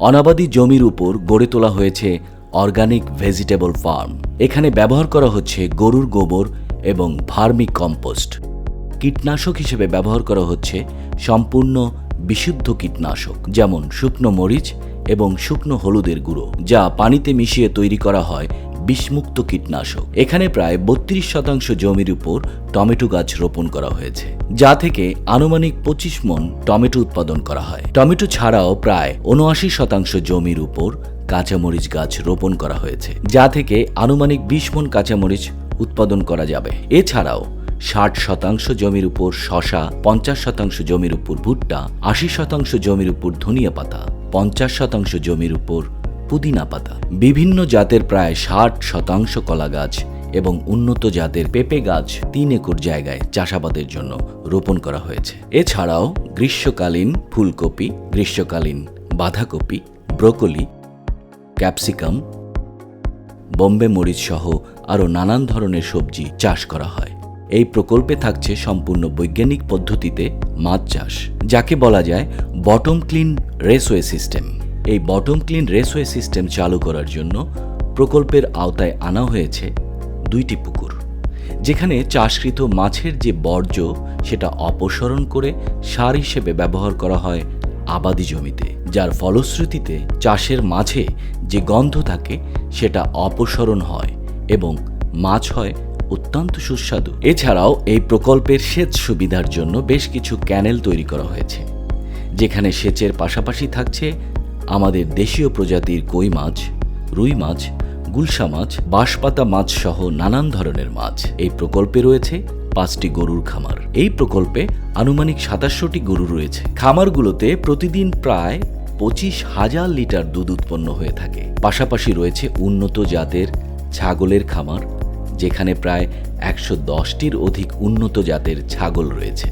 অনাবাদি জমির উপর গড়ে তোলা হয়েছে অর্গানিক ভেজিটেবল ফার্ম। এখানে ব্যবহার করা হচ্ছে গরুর গোবর এবং ভার্মি কম্পোস্ট। কীটনাশক হিসেবে ব্যবহার করা হচ্ছে সম্পূর্ণ বিশুদ্ধ কীটনাশক, যেমন শুকনো মরিচ এবং শুকনো হলুদের গুঁড়ো, যা পানিতে মিশিয়ে তৈরি করা হয় বিষমুক্ত কীটনাশক। এখানে প্রায় বত্রিশ শতাংশ জমির উপর টমেটো গাছ রোপণ করা হয়েছে, যা থেকে আনুমানিক পঁচিশ মন টমেটো উৎপাদন করা হয়। টমেটো ছাড়াও প্রায় উনআশি শতাংশ জমির উপর কাঁচামরিচ গাছ রোপণ করা হয়েছে, যা থেকে আনুমানিক বিশ মন কাঁচামরিচ উৎপাদন করা যাবে। এছাড়াও ষাট শতাংশ জমির উপর শশা, পঞ্চাশ শতাংশ জমির উপর ভুট্টা, আশি শতাংশ জমির উপর ধনিয়া পাতা, পঞ্চাশ শতাংশ জমির উপর পুদিনা পাতা। বিভিন্ন জাতের প্রায় ষাট শতাংশ কলা গাছ এবং উন্নত জাতের পেঁপে গাছ তিন একর জায়গায় চাষাবাদের জন্য রোপণ করা হয়েছে। এছাড়াও গ্রীষ্মকালীন ফুলকপি, গ্রীষ্মকালীন বাঁধাকপি, ব্রোকলি, ক্যাপসিকাম, বোম্বে মরিচ সহ আরও নানান ধরনের সবজি চাষ করা হয়। এই প্রকল্পে থাকছে সম্পূর্ণ বৈজ্ঞানিক পদ্ধতিতে মাছ চাষ, যাকে বলা যায় বটম ক্লিন রেসওয়ে সিস্টেম। এই বটম ক্লিন রেসওয়ে সিস্টেম চালু করার জন্য প্রকল্পের আওতায় আনা হয়েছে দুইটি পুকুর, যেখানে চাষকৃত মাছের যে বর্জ্য সেটা অপসারণ করে সার হিসেবে ব্যবহার করা হয় আবাদি জমিতে, যার ফলশ্রুতিতে চাষের মাঝে যে গন্ধ থাকে সেটা অপসরণ হয় এবং মাছ হয় অত্যন্ত সুস্বাদু। এছাড়াও এই প্রকল্পের সেচ সুবিধার জন্য বেশ কিছু ক্যানেল তৈরি করা হয়েছে, যেখানে সেচের পাশাপাশি থাকছে আমাদের দেশীয় প্রজাতির কই মাছ, রুই মাছ, গুলশা মাছ, বাঁশপাতা মাছ সহ নানান ধরনের মাছ। এই প্রকল্পে রয়েছে পাঁচটি গরুর খামার। এই প্রকল্পে আনুমানিক সাতাশশোটি গরু রয়েছে। খামারগুলোতে প্রতিদিন প্রায় পঁচিশ হাজার লিটার দুধ উৎপন্ন হয়ে থাকে। পাশাপাশি রয়েছে উন্নত জাতের ছাগলের খামার, যেখানে প্রায় একশো দশটির অধিক উন্নত জাতের ছাগল রয়েছে।